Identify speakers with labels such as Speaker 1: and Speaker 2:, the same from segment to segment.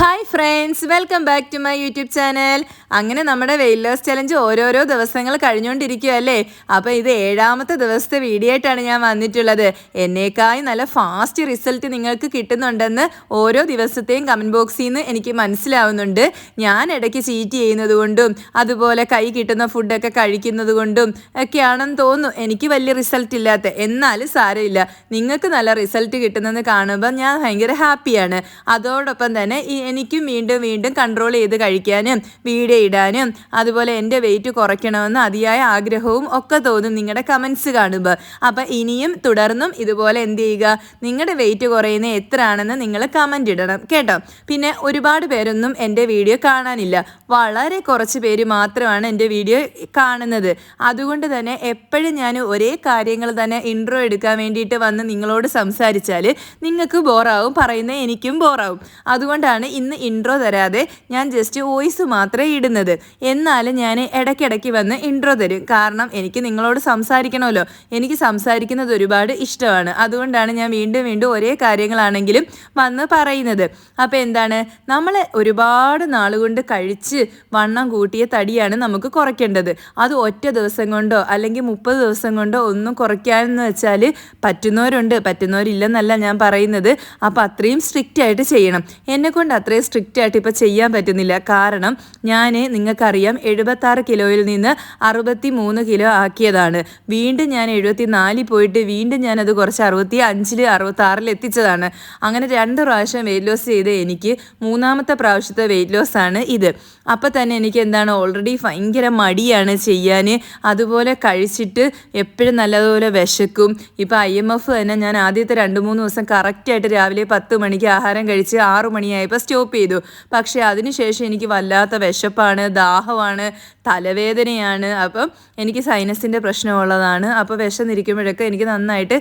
Speaker 1: Hi friends welcome back to my YouTube channel അങ്ങനെ നമ്മുടെ wait loss challenge ഓരോരോ ദിവസങ്ങൾ കഴിഞ്ഞുകൊണ്ടിരിക്കുകയല്ലേ? അപ്പോൾ ഇത് ഏഴാമത്തെ ദിവസത്തെ വീഡിയോ ആയിട്ടാണ് ഞാൻ വന്നിട്ടുള്ളത്. എന്നേക്കായി നല്ല ഫാസ്റ്റ് റിസൾട്ട് നിങ്ങൾക്ക് കിട്ടുന്നുണ്ടെന്ന് ഓരോ ദിവസത്തെയും കമന്റ് ബോക്സിൽ നിന്ന് എനിക്ക് മനസ്സിലാവുന്നുണ്ട്. ഞാൻ ഇടയ്ക്ക് ചീറ്റ് ചെയ്യുന്നതുകൊണ്ടും അതുപോലെ കൈ കിട്ടുന്ന ഫുഡൊക്കെ കഴിക്കുന്നത് കൊണ്ടും ഒക്കെയാണെന്ന് തോന്നുന്നു. എനിക്ക് വലിയ റിസൾട്ട് ഇല്ലാത്ത എന്നാലും സാരമില്ല. നിങ്ങൾക്ക് നല്ല റിസൾട്ട് കിട്ടുന്നത് കാണുമ്പോൾ ഞാൻ ഭയങ്കര ഹാപ്പിയാണ് അതോടൊപ്പം തന്നെ ഈ എനിക്കും വീണ്ടും വീണ്ടും കൺട്രോൾ ചെയ്ത് കഴിക്കാനും വീഡിയോ ഇടാനും അതുപോലെ എന്റെ വെയിറ്റ് കുറയ്ക്കണമെന്ന് അതിയായ ആഗ്രഹവും ഒക്കെ തോന്നും നിങ്ങളുടെ കമൻസ് കാണുമ്പോൾ അപ്പം ഇനിയും തുടർന്നും ഇതുപോലെ എന്ത് ചെയ്യുക? നിങ്ങളുടെ വെയിറ്റ് കുറയുന്ന എത്രയാണെന്ന് നിങ്ങൾ കമന്റ് ഇടണം കേട്ടോ? പിന്നെ ഒരുപാട് പേരൊന്നും എന്റെ വീഡിയോ കാണാനില്ല. വളരെ കുറച്ച് പേര് മാത്രമാണ് എന്റെ വീഡിയോ കാണുന്നത്. അതുകൊണ്ട് തന്നെ എപ്പോഴും ഞാൻ ഒരേ കാര്യങ്ങൾ തന്നെ ഇൻട്രോ എടുക്കാൻ വേണ്ടിയിട്ട് വന്ന് നിങ്ങളോട് സംസാരിച്ചാൽ നിങ്ങൾക്ക് ബോറാവും പറയുന്നത് എനിക്കും ബോറാവും അതുകൊണ്ടാണ് ഇന്ന് ഇൻട്രോ തരാതെ ഞാൻ ജസ്റ്റ് വോയിസ് മാത്രമേ ഇടുന്നത്. എന്നാലും ഞാൻ ഇടയ്ക്കിടയ്ക്ക് വന്ന് ഇൻട്രോ തരും. കാരണം എനിക്ക് നിങ്ങളോട് സംസാരിക്കണമല്ലോ. എനിക്ക് സംസാരിക്കുന്നത് ഒരുപാട് ഇഷ്ടമാണ്. അതുകൊണ്ടാണ് ഞാൻ വീണ്ടും വീണ്ടും ഒരേ കാര്യങ്ങളാണെങ്കിലും വന്ന് പറയുന്നത്. അപ്പോൾ എന്താണ്? നമ്മൾ ഒരുപാട് നാളുകൊണ്ട് കഴിച്ച് വണ്ണം കൂട്ടിയ തടിയാണ് നമുക്ക് കുറയ്ക്കേണ്ടത്. അത് ഒറ്റ ദിവസം കൊണ്ടോ അല്ലെങ്കിൽ മുപ്പത് ദിവസം കൊണ്ടോ ഒന്നും കുറയ്ക്കാമെന്ന് വെച്ചാൽ പറ്റുന്നവരുണ്ട്. പറ്റുന്നവരില്ലെന്നല്ല ഞാൻ പറയുന്നത്. അപ്പോൾ അത്രയും സ്ട്രിക്റ്റ് ആയിട്ട് ചെയ്യണം. എന്നെക്കൊണ്ട് അത്രയും സ്ട്രിക്റ്റ് ആയിട്ട് ഇപ്പോൾ ചെയ്യാൻ പറ്റുന്നില്ല. കാരണം ഞാൻ നിങ്ങൾക്കറിയാം എഴുപത്താറ് കിലോയിൽ നിന്ന് അറുപത്തി മൂന്ന് കിലോ ആക്കിയതാണ്. വീണ്ടും ഞാൻ എഴുപത്തി നാലിൽ പോയിട്ട് വീണ്ടും ഞാനത് കുറച്ച് അറുപത്തി അഞ്ചിൽ അറുപത്താറിൽ എത്തിച്ചതാണ്. അങ്ങനെ രണ്ട് പ്രാവശ്യം വെയിറ്റ് ലോസ് ചെയ്ത് എനിക്ക് മൂന്നാമത്തെ പ്രാവശ്യത്തെ വെയിറ്റ് ലോസ് ആണ് ഇത്. അപ്പോൾ തന്നെ എനിക്ക് എന്താണ് ഓൾറെഡി ഭയങ്കര മടിയാണ് ചെയ്യാൻ അതുപോലെ കഴിച്ചിട്ട് എപ്പോഴും നല്ലതുപോലെ വിശക്കും. ഇപ്പോൾ ഐ എം എഫ് തന്നെ ഞാൻ ആദ്യത്തെ രണ്ട് മൂന്ന് ദിവസം കറക്റ്റായിട്ട് രാവിലെ പത്ത് മണിക്ക് ആഹാരം കഴിച്ച് ആറു മണിയായപ്പോൾ സ്റ്റോപ്പ് ചെയ്തു. പക്ഷേ അതിനുശേഷം എനിക്ക് വല്ലാത്ത വിശപ്പാണ് ദാഹമാണ് തലവേദനയാണ്. അപ്പം എനിക്ക് സൈനസിന്റെ പ്രശ്നമുള്ളതാണ്. അപ്പോൾ വിശന്നിരിക്കുമ്പോഴൊക്കെ എനിക്ക് നന്നായിട്ട്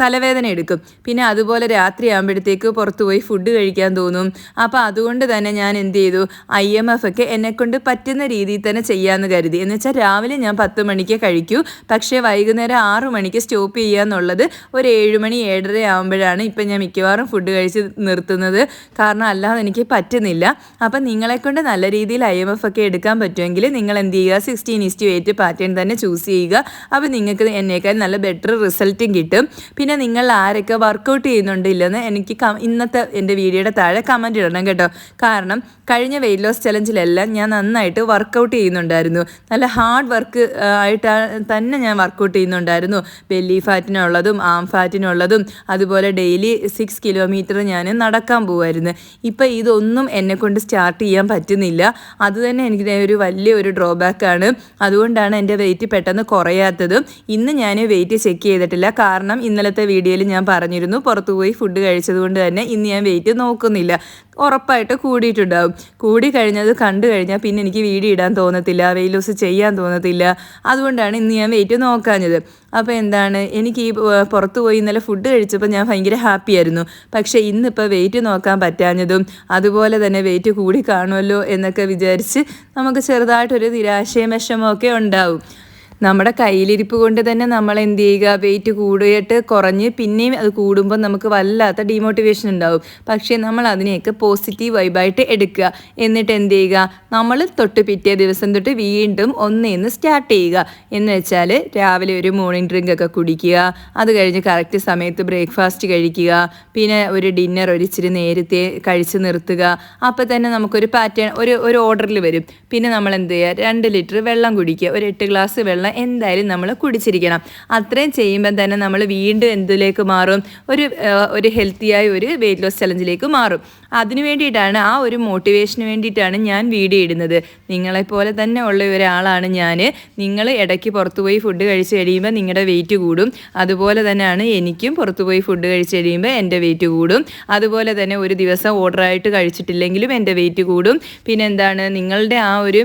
Speaker 1: തലവേദന എടുക്കും. പിന്നെ അതുപോലെ രാത്രി ആകുമ്പോഴത്തേക്ക് പുറത്തു പോയി ഫുഡ് കഴിക്കാൻ തോന്നും. അപ്പോൾ അതുകൊണ്ട് തന്നെ ഞാൻ എന്ത് ചെയ്തു? ഐ എം എഫ് ഒക്കെ എന്നെക്കൊണ്ട് പറ്റുന്ന രീതിയിൽ തന്നെ ചെയ്യാമെന്ന് കരുതി. എന്ന് വെച്ചാൽ രാവിലെ ഞാൻ പത്ത് മണിക്ക് കഴിക്കൂ. പക്ഷേ വൈകുന്നേരം ആറു മണിക്ക് സ്റ്റോപ്പ് ചെയ്യുക എന്നുള്ളത് ഒരു ഏഴ് മണി ഏഴര ആകുമ്പോഴാണ് ഇപ്പം ഞാൻ മിക്കവാറും ഫുഡ് കഴിച്ച് നിർത്തുന്നത്. കാരണം അല്ലാതെ എനിക്ക് പറ്റുന്നില്ല. അപ്പം നിങ്ങളെക്കൊണ്ട് നല്ല രീതിയിൽ ഐ എം എഫ് ഒക്കെ എടുക്കാൻ പറ്റുമെങ്കിൽ നിങ്ങൾ എന്ത് ചെയ്യുക? Sixteen is to eight pattern തന്നെ ചൂസ് ചെയ്യുക. അപ്പോൾ നിങ്ങൾക്ക് എന്നേക്കാൾ നല്ല ബെറ്റർ റിസൾട്ടും കിട്ടും. പിന്നെ നിങ്ങൾ ആരൊക്കെ വർക്കൗട്ട് ചെയ്യുന്നുണ്ട് ഇല്ലെന്ന് എനിക്ക് ഇന്നത്തെ എന്റെ വീഡിയോയുടെ താഴെ കമന്റ് ഇടണം കേട്ടോ. കാരണം കഴിഞ്ഞ വെയിറ്റ് ലോസ് ചലഞ്ചിലെല്ലാം ഞാൻ നന്നായിട്ട് വർക്കൗട്ട് ചെയ്യുന്നുണ്ടായിരുന്നു. നല്ല ഹാർഡ് വർക്ക് ആയിട്ട് തന്നെ ഞാൻ വർക്കൗട്ട് ചെയ്യുന്നുണ്ടായിരുന്നു. ബെല്ലി ഫാറ്റിനുള്ളതും ആം ഫാറ്റിനുള്ളതും അതുപോലെ ഡെയിലി സിക്സ് കിലോമീറ്റർ ഞാൻ നടക്കാൻ പോകുമായിരുന്നു ഇപ്പം ഇതൊന്നും എന്നെ കൊണ്ട് സ്റ്റാർട്ട് ചെയ്യാൻ പറ്റുന്നില്ല. അത് തന്നെ എനിക്ക് ഒരു വലിയ ഒരു ഡ്രോബാക്കാണ് അതുകൊണ്ടാണ് എന്റെ വെയിറ്റ് പെട്ടെന്ന് കുറയാത്തതും. ഇന്ന് ഞാൻ വെയിറ്റ് ചെക്ക് ചെയ്തിട്ടില്ല. കാരണം ഇന്നലത്തെ വീഡിയോയിൽ ഞാൻ പറഞ്ഞിരുന്നു പുറത്തുപോയി ഫുഡ് കഴിച്ചത് കൊണ്ട് തന്നെ ഇന്ന് ഞാൻ വെയിറ്റ് നോക്കുന്നില്ല. ഉറപ്പായിട്ട് കൂടിയിട്ടുണ്ടാവും. കൂടി കഴിഞ്ഞത് കണ്ടു കഴിഞ്ഞാൽ പിന്നെ എനിക്ക് വീഡിയോ ഇടാൻ തോന്നത്തില്ല വെയിൽ ലോസ് ചെയ്യാൻ തോന്നത്തില്ല. അതുകൊണ്ടാണ് ഇന്ന് ഞാൻ വെയിറ്റ് നോക്കാഞ്ഞത്. അപ്പോൾ എന്താണ് എനിക്ക് ഈ പുറത്ത് പോയി ഇന്നലെ ഫുഡ് കഴിച്ചപ്പോൾ ഞാൻ ഭയങ്കര ഹാപ്പി ആയിരുന്നു. പക്ഷേ ഇന്നിപ്പോൾ വെയിറ്റ് നോക്കാൻ പറ്റാഞ്ഞതും അതുപോലെ തന്നെ വെയിറ്റ് കൂടി കാണുമല്ലോ എന്നൊക്കെ വിചാരിച്ച് നമുക്ക് ചെറുതായിട്ടൊരു നിരാശയും വിഷമമൊക്കെ ഉണ്ടാവും. നമ്മുടെ കയ്യിലിരിപ്പ് കൊണ്ട് തന്നെ നമ്മൾ എന്ത് ചെയ്യുക? വെയിറ്റ് കൂടിയിട്ട് കുറഞ്ഞ് പിന്നെയും അത് കൂടുമ്പോൾ നമുക്ക് വല്ലാത്ത ഡീമോട്ടിവേഷൻ ഉണ്ടാവും. പക്ഷേ നമ്മൾ അതിനെയൊക്കെ പോസിറ്റീവ് വൈബായിട്ട് എടുക്കുക. എന്നിട്ട് എന്ത് ചെയ്യുക? നമ്മൾ തൊട്ട് പിറ്റേ ദിവസം തൊട്ട് വീണ്ടും ഒന്നേന്ന് സ്റ്റാർട്ട് ചെയ്യുക. എന്ന് വെച്ചാൽ രാവിലെ ഒരു മോർണിംഗ് ഡ്രിങ്ക് ഒക്കെ കുടിക്കുക. അത് കഴിഞ്ഞ് കറക്റ്റ് സമയത്ത് ബ്രേക്ക്ഫാസ്റ്റ് കഴിക്കുക. പിന്നെ ഒരു ഡിന്നർ ഒരിച്ചിരി നേരത്തെ കഴിച്ച് നിർത്തുക. അപ്പോൾ തന്നെ നമുക്കൊരു പാറ്റേൺ ഒരു ഒരു ഓർഡറിൽ വരും. പിന്നെ നമ്മൾ എന്ത് ചെയ്യുക? രണ്ട് ലിറ്റർ വെള്ളം കുടിക്കുക. ഒരു എട്ട് ഗ്ലാസ് വെള്ളം എന്തായാലും നമ്മൾ കുടിച്ചിരിക്കണം. അത്രയും ചെയ്യുമ്പോൾ തന്നെ നമ്മൾ വീണ്ടും എന്തിലേക്ക് മാറും? ഒരു ഒരു ഹെൽത്തിയായ ഒരു വെയിറ്റ് ലോസ് ചലഞ്ചിലേക്ക് മാറും. അതിനു വേണ്ടിയിട്ടാണ് ആ ഒരു മോട്ടിവേഷന് വേണ്ടിയിട്ടാണ് ഞാൻ വീഡിയോ ഇടുന്നത്. നിങ്ങളെപ്പോലെ തന്നെ ഉള്ള ഒരാളാണ് ഞാൻ നിങ്ങൾ ഇടയ്ക്ക് പുറത്തുപോയി ഫുഡ് കഴിച്ച് കഴിയുമ്പോൾ നിങ്ങളുടെ വെയിറ്റ് കൂടും. അതുപോലെ തന്നെയാണ് എനിക്കും പുറത്തുപോയി ഫുഡ് കഴിച്ച് കഴിയുമ്പോൾ എന്റെ വെയിറ്റ് കൂടും. അതുപോലെ തന്നെ ഒരു ദിവസം ഓർഡറായിട്ട് കഴിച്ചിട്ടില്ലെങ്കിലും എന്റെ വെയിറ്റ് കൂടും. പിന്നെ എന്താണ്? നിങ്ങളുടെ ആ ഒരു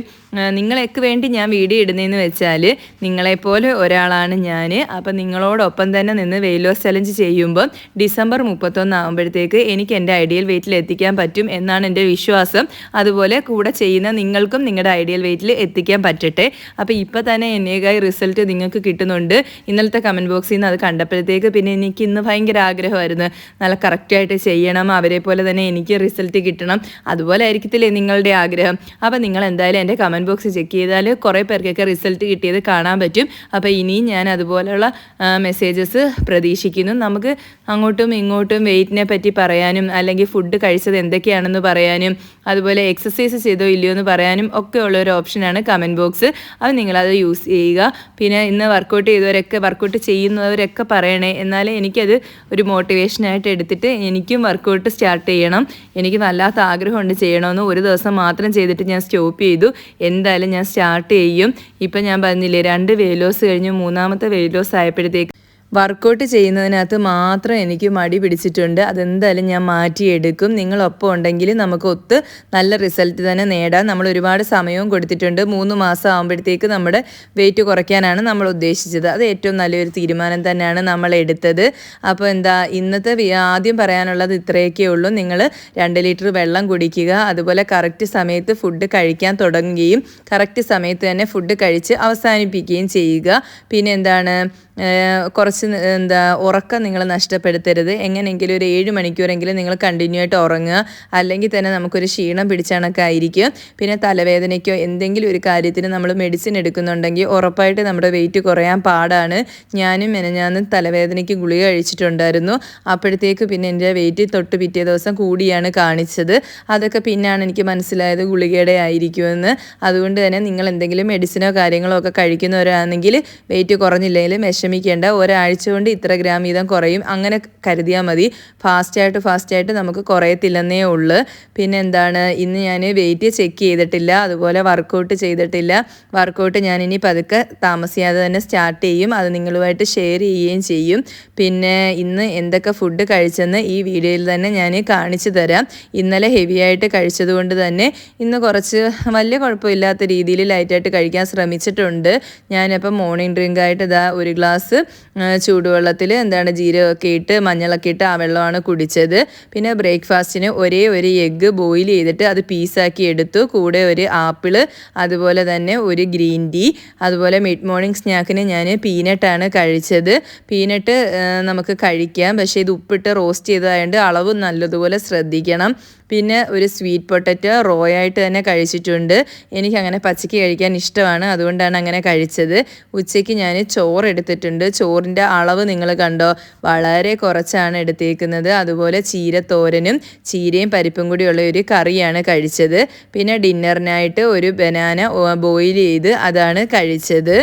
Speaker 1: നിങ്ങൾക്ക് വേണ്ടി ഞാൻ വീഡിയോ ഇടുന്നതെന്ന് വെച്ചാൽ നിങ്ങളെപ്പോലെ ഒരാളാണ് ഞാൻ അപ്പം നിങ്ങളോടൊപ്പം തന്നെ നിന്ന് വെയിറ്റ് ലോസ് ചലഞ്ച് ചെയ്യുമ്പോൾ ഡിസംബർ മുപ്പത്തൊന്ന് ആകുമ്പോഴത്തേക്ക് എനിക്ക് എന്റെ ഐഡിയൽ വെയിറ്റിൽ എത്തിക്കാൻ എത്തിക്കാൻ പറ്റും എന്നാണ് എന്റെ വിശ്വാസം. അതുപോലെ കൂടെ ചെയ്യുന്ന നിങ്ങൾക്കും നിങ്ങളുടെ ഐഡിയൽ വെയിറ്റിൽ എത്തിക്കാൻ പറ്റട്ടെ. അപ്പോൾ ഇപ്പോൾ തന്നെ എന്നേക്കായി റിസൾട്ട് നിങ്ങൾക്ക് കിട്ടുന്നുണ്ട്. ഇന്നലത്തെ കമന്റ് ബോക്സിൽ നിന്ന് അത് കണ്ടപ്പോഴത്തേക്ക് പിന്നെ എനിക്ക് ഇന്ന് ഭയങ്കര ആഗ്രഹമായിരുന്നു. നല്ല കറക്റ്റായിട്ട് ചെയ്യണം അവരെ പോലെ തന്നെ എനിക്ക് റിസൾട്ട് കിട്ടണം. അതുപോലെ ആയിരിക്കത്തില്ലേ നിങ്ങളുടെ ആഗ്രഹം. അപ്പോൾ നിങ്ങൾ എന്തായാലും എന്റെ കമന്റ് ബോക്സ് ചെക്ക് ചെയ്താൽ കുറേ പേർക്കൊക്കെ റിസൾട്ട് കിട്ടിയത് കാണാൻ പറ്റും. അപ്പോൾ ഇനിയും ഞാൻ അതുപോലെയുള്ള മെസ്സേജസ് പ്രതീക്ഷിക്കുന്നു. നമുക്ക് അങ്ങോട്ടും ഇങ്ങോട്ടും വെയിറ്റിനെ പറ്റി പറയാനും അല്ലെങ്കിൽ ഫുഡ് കഴിച്ചത് എന്തൊക്കെയാണെന്ന് പറയാനും അതുപോലെ എക്സസൈസ് ചെയ്തോ ഇല്ലയോ എന്ന് പറയാനും ഒക്കെ ഉള്ള ഒരു ഓപ്ഷനാണ് കമന്റ് ബോക്സ് അത് നിങ്ങളത് യൂസ് ചെയ്യുക. പിന്നെ ഇന്ന് വർക്കൗട്ട് ചെയ്തവരൊക്കെ വർക്കൗട്ട് ചെയ്യുന്നവരൊക്കെ പറയണേ എന്നാലേ എനിക്കത് ഒരു മോട്ടിവേഷനായിട്ട് എടുത്തിട്ട് എനിക്കും വർക്കൗട്ട് സ്റ്റാർട്ട് ചെയ്യണം. എനിക്ക് വല്ലാത്ത ആഗ്രഹമുണ്ട് ചെയ്യണമെന്ന്. ഒരു ദിവസം മാത്രം ചെയ്തിട്ട് ഞാൻ സ്റ്റോപ്പ് ചെയ്തു. എന്തായാലും ഞാൻ സ്റ്റാർട്ട് ചെയ്യും. ഇപ്പം ഞാൻ പറഞ്ഞില്ലേ രണ്ട് വെയിലോസ് കഴിഞ്ഞ് മൂന്നാമത്തെ വെയിലോസ് ആയപ്പോഴത്തേക്ക് വർക്കൗട്ട് ചെയ്യുന്നതിനകത്ത് മാത്രം എനിക്ക് മടി പിടിച്ചിട്ടുണ്ട്. അതെന്തായാലും ഞാൻ മാറ്റിയെടുക്കും. നിങ്ങളൊപ്പം ഉണ്ടെങ്കിൽ നമുക്ക് ഒത്ത് നല്ല റിസൾട്ട് തന്നെ നേടാം. നമ്മൾ ഒരുപാട് സമയവും കൊടുത്തിട്ടുണ്ട്. മൂന്ന് മാസം ആകുമ്പോഴത്തേക്ക് നമ്മുടെ വെയിറ്റ് കുറയ്ക്കാനാണ് നമ്മൾ ഉദ്ദേശിച്ചത്. അത് ഏറ്റവും നല്ലൊരു തീരുമാനം തന്നെയാണ് നമ്മൾ എടുത്തത്. അപ്പോൾ എന്താ ഇന്നത്തെ ആദ്യം പറയാനുള്ളത് ഇത്രയൊക്കെ ഉള്ളൂ. നിങ്ങൾ രണ്ട് ലിറ്റർ വെള്ളം കുടിക്കുക. അതുപോലെ കറക്റ്റ് സമയത്ത് ഫുഡ് കഴിക്കാൻ തുടങ്ങുകയും കറക്റ്റ് സമയത്ത് തന്നെ ഫുഡ് കഴിച്ച് അവസാനിപ്പിക്കുകയും ചെയ്യുക. പിന്നെ എന്താണ് കുറച്ച് എന്താ ഉറക്കം നിങ്ങൾ നഷ്ടപ്പെടുത്തരുത്. എങ്ങനെയെങ്കിലും ഒരു ഏഴ് മണിക്കൂറെങ്കിലും നിങ്ങൾ കണ്ടിന്യൂ ആയിട്ട് ഉറങ്ങുക. അല്ലെങ്കിൽ തന്നെ നമുക്കൊരു ക്ഷീണം പിടിച്ചണക്കായിരിക്കും ആയിരിക്കും. പിന്നെ തലവേദനയ്ക്കോ എന്തെങ്കിലും ഒരു കാര്യത്തിന് നമ്മൾ മെഡിസിൻ എടുക്കുന്നുണ്ടെങ്കിൽ ഉറപ്പായിട്ട് നമ്മുടെ വെയിറ്റ് കുറയാൻ പാടാണ്. ഞാനും മെനഞ്ഞാന്ന് തലവേദനയ്ക്ക് ഗുളിക കഴിച്ചിട്ടുണ്ടായിരുന്നു. അപ്പോഴത്തേക്ക് പിന്നെ എന്റെ വെയിറ്റ് തൊട്ട് പിറ്റേ ദിവസം കൂടിയാണ് കാണിച്ചത്. അതൊക്കെ പിന്നാണ് എനിക്ക് മനസ്സിലായത് ഗുളികയുടെ ആയിരിക്കുമെന്ന്. അതുകൊണ്ട് തന്നെ നിങ്ങൾ എന്തെങ്കിലും മെഡിസിനോ കാര്യങ്ങളോ ഒക്കെ കഴിക്കുന്നവരാണെങ്കിൽ വെയിറ്റ് കുറഞ്ഞില്ലെങ്കിലും വിഷമിക്കേണ്ട. ഒരാഴ്ച കൊണ്ട് ഇത്ര ഗ്രാം വീതം കുറയും. അങ്ങനെ കരുതിയാൽ മതി. ഫാസ്റ്റായിട്ട് ഫാസ്റ്റായിട്ട് നമുക്ക് കുറയത്തില്ലെന്നേ ഉള്ളൂ. പിന്നെ എന്താണ് ഇന്ന് ഞാൻ വെയിറ്റ് ചെക്ക് ചെയ്തിട്ടില്ല. അതുപോലെ വർക്കൗട്ട് ചെയ്തിട്ടില്ല. വർക്കൗട്ട് ഞാൻ ഇനി പതുക്കെ താമസിയാതെ തന്നെ സ്റ്റാർട്ട് ചെയ്യും. അത് നിങ്ങളുമായിട്ട് ഷെയർ ചെയ്യുകയും ചെയ്യും. പിന്നെ ഇന്ന് എന്തൊക്കെ ഫുഡ് കഴിച്ചെന്ന് ഈ വീഡിയോയിൽ തന്നെ ഞാൻ കാണിച്ചു തരാം. ഇന്നലെ ഹെവി ആയിട്ട് കഴിച്ചതുകൊണ്ട് തന്നെ ഇന്ന് കുറച്ച് വലിയ കുഴപ്പമില്ലാത്ത രീതിയിൽ ലൈറ്റായിട്ട് കഴിക്കാൻ ശ്രമിച്ചിട്ടുണ്ട്. ഞാനിപ്പം മോർണിംഗ് ഡ്രിങ്കായിട്ട് ഇതാ ഒരു ഗ്ലാസ് ചൂടുവെള്ളത്തിൽ എന്താണ് ജീരകമൊക്കെ ഇട്ട് മഞ്ഞളൊക്കെ ഇട്ട് ആ വെള്ളമാണ് കുടിച്ചത്. പിന്നെ ബ്രേക്ക്ഫാസ്റ്റിന് ഒരേ ഒരു എഗ്ഗ് ബോയിൽ ചെയ്തിട്ട് അത് പീസാക്കി എടുത്തു. കൂടെ ഒരു ആപ്പിൾ അതുപോലെ തന്നെ ഒരു ഗ്രീൻ ടീ അതുപോലെ മിഡ് മോർണിംഗ് സ്നാക്കിന് ഞാൻ പീനട്ടാണ് കഴിച്ചത്. പീനട്ട് നമുക്ക് കഴിക്കാം. പക്ഷേ ഇത് ഉപ്പിട്ട് റോസ്റ്റ് ചെയ്തതായതുകൊണ്ട് അളവ് നല്ലതുപോലെ ശ്രദ്ധിക്കണം. പിന്നെ ഒരു സ്വീറ്റ് പൊട്ടറ്റോ റോ ആയിട്ട് തന്നെ കഴിച്ചിട്ടുണ്ട്. എനിക്കങ്ങനെ പച്ചയ്ക്ക് കഴിക്കാൻ ഇഷ്ടമാണ്. അതുകൊണ്ടാണ് അങ്ങനെ കഴിച്ചത്. ഉച്ചയ്ക്ക് ഞാൻ ചോറ് എടുത്തിട്ടുണ്ട്. ചോറിന്റെ അളവ് നിങ്ങൾ കണ്ടോ? വളരെ കുറച്ചാണ് എടുത്തേക്കുന്നത്. അതുപോലെ ചീരത്തോരനും ചീരയും പരിപ്പും കൂടിയുള്ള ഒരു കറിയാണ് കഴിച്ചത്. പിന്നെ ഡിന്നറിനായിട്ട് ഒരു ബനാന ബോയിൽ ചെയ്ത് അതാണ് കഴിച്ചത്.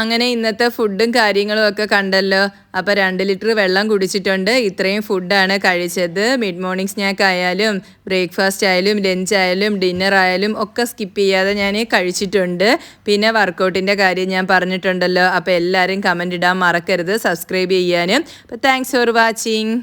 Speaker 1: അങ്ങനെ ഇന്നത്തെ ഫുഡും കാര്യങ്ങളും ഒക്കെ കണ്ടല്ലോ. അപ്പോൾ രണ്ട് ലിറ്റർ വെള്ളം കുടിച്ചിട്ടുണ്ട്. ഇത്രയും ഫുഡാണ് കഴിച്ചത്. മിഡ് മോർണിംഗ് സ്നാക്ക് ആയാലും ബ്രേക്ക്ഫാസ്റ്റ് ആയാലും ലഞ്ച് ആയാലും ഡിന്നർ ആയാലും ഒക്കെ സ്കിപ്പ് ചെയ്യാതെ ഞാൻ കഴിച്ചിട്ടുണ്ട്. പിന്നെ വർക്കൗട്ടിന്റെ കാര്യം ഞാൻ പറഞ്ഞിട്ടുണ്ടല്ലോ. അപ്പോൾ എല്ലാവരും കമന്റ് ഇടാൻ മറക്കരുത്. സബ്സ്ക്രൈബ് ചെയ്യാനും. അപ്പോൾ താങ്ക്സ് ഫോർ വാച്ചിങ്